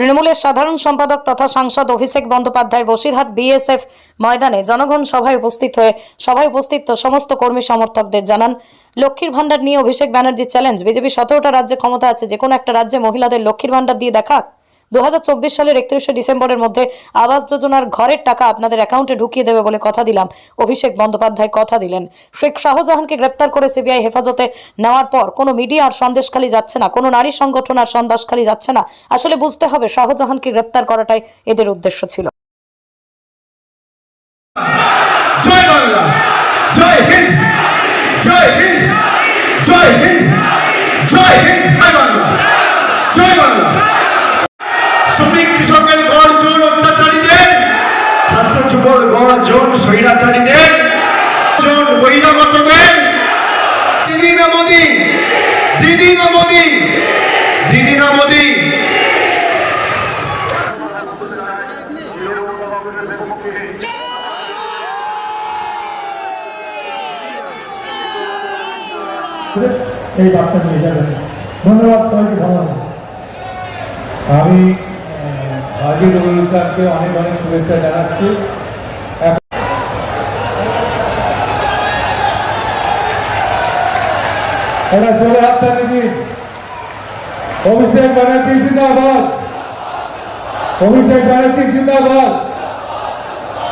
তৃণমূলের সাধারণ সম্পাদক তথা সাংসদ অভিষেক বন্দ্যোপাধ্যায়ের বসিরহাট বিএসএফ ময়দানে জনগণ সভায় উপস্থিত হয়ে সভায় উপস্থিত সমস্ত কর্মী সমর্থকদের জানান। লক্ষ্মীর ভাণ্ডার নিয়ে অভিষেক ব্যানার্জির চ্যালেঞ্জ বিজেপি সতেরোটা রাজ্যে ক্ষমতা আছে যে কোনো একটা রাজ্যে মহিলাদের লক্ষ্মীর ভাণ্ডার দিয়ে দেখা। দু হাজার চব্বিশ সালের একত্রিশে ডিসেম্বরের মধ্যে আবাস যোজনার ঘরের টাকা আপনাদের অ্যাকাউন্টে ঢুকিয়ে দেবে বলে কথা দিলাম। অভিষেক বন্দ্যোপাধ্যায় কথা দিলেন। শেখ শাহজাহানকে গ্রেপ্তার করে সিবিআই হেফাজতে নেওয়ার পর কোনো মিডিয়া আর সন্দেশখালি যাচ্ছে না, কোনো নারী সংগঠন আর সন্দেশখালি যাচ্ছে না। আসলে বুঝতে হবে শাহজাহানকে গ্রেপ্তার করাটাই এদের উদ্দেশ্য ছিল। জয় জয় হিন্দ জয় হিন্দ জয় হিন্দ জয় হিন্দ, জয় শ্রমিক কৃষকের গর্জন অত্যাচারীদের ছাত্র যুবর গর্জন স্বৈরাচারীদের জন বহিরাগতদের দিদি না মোদি দিদি না মোদি দিদি না মোদি এই বার্তা নিয়ে যাবেন। ধন্যবাদ সবাইকে ধন্যবাদ আমি হাজি ইসলামকে অনেক অনেক শুভেচ্ছা জানাচ্ছি। হাততালি অভিষেক ব্যানার্জি, জিন্দাবাদ। অভিষেক ব্যানার্জি, জিন্দাবাদ।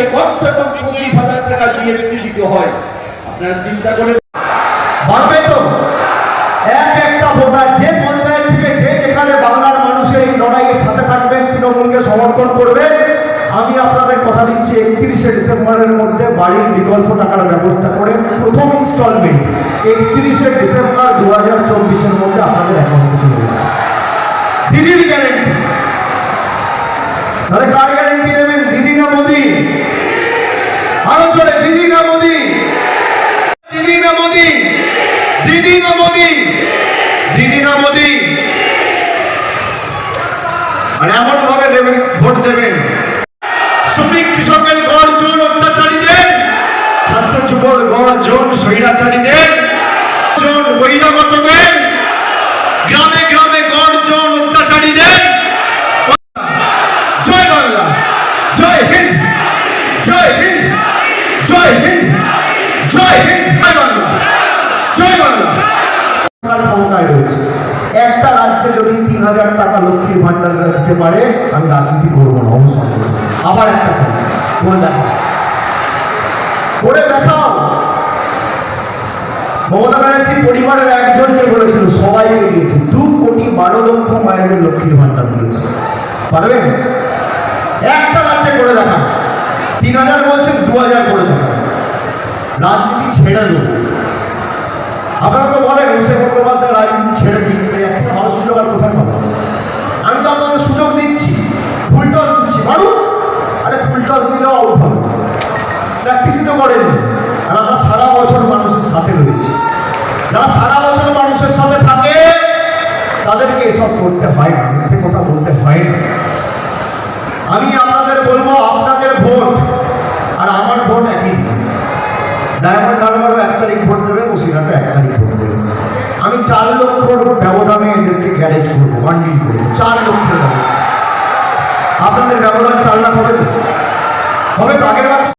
তাকে কমসে কম পঁচিশ হাজার টাকা জিএসটি দিতে হয়? আপনারা চিন্তা করে পারবে তো? এক একটা ভোটার যে পঞ্চায়েত থেকে যে যেখানে বাংলার মানুষের এই লড়াইয়ের সাথে থাকবেন, তৃণমূলকে সমর্থন করবেন, আমি আপনাদের কথা দিচ্ছি একত্রিশে ডিসেম্বরের মধ্যে বাড়ির বিকল্প টাকার ব্যবস্থা করে প্রথম ইনস্টলমেন্ট একত্রিশে ডিসেম্বর দু হাজার চব্বিশের মধ্যে আপনাদের অ্যাকাউন্টে চলে যাবে। দিদির গ্যারেন্টি তাহলে কার গ্যারেন্টি নেবেন? দিদি না মোদি? আরও চলে দিদি না মোদি? দিদি না মোদি? দিদি না মোদি? দিদি না মোদি? আর এমন ভাবে দেবেন, ভোট দেবেন। শ্রমিক কৃষকের গর্জন অত্যাচারীদের, ছাত্র যুবর গর্জন স্বৈরাচারীদের জন বহিরাগতদের, গ্রামে গ্রামে গর্জন অত্যাচারীদের। জয় বাংলা, জয় হিন্দ জয় হিন্দ। জয় হিন্দ জয় হিন্দ, জয় বাংলা রয়েছে। একটা রাজ্যে যদি তিন হাজার টাকা লক্ষ্মীর ভান্ডার দিতে পারে, আমি রাজনীতি করব না, অবসর আবার একটা চাই করে দেখাও। করে দেখাও। মমতা ব্যানার্জি পরিবারের একজনকে বলেছিল সবাইকে দিয়েছে দু কোটি বারো লক্ষ মায়েদের লক্ষ্মীর ভান্ডার দিয়েছে। পারবেন? একটা রাজ্যে করে দেখান তিন হাজার বলছেন, দু হাজার করে দেখান রাজনীতি ছেড়ে দেবো। আপনারা তো বলেন, অভিষেক বন্দ্যোপাধ্যায় রাজনীতি ছেড়ে দিন একটা ভালো সুযোগ আর কোথায় পাবো? আমি তো আপনাদের সুযোগ দিচ্ছি ফুল টস দিচ্ছি, মারুন। আরে ফুল টস দিলেও আউট হবে। প্র্যাকটিসই তো করেনি। আর আমরা সারা বছর মানুষের সাথে রয়েছি। যারা সারা বছর মানুষের সাথে থাকে, তাদেরকে এসব করতে হয় না। মিথ্যে কথা বলতে হয় না। আমি আপনাদের বলব, আপনাদের চার লক্ষর ব্যবধানে এদেরকে গ্যারেজ করব বান্ডিল করব। চার লক্ষের আপনাদের ব্যবধান চার লাখ হবে হবে তো আগের বার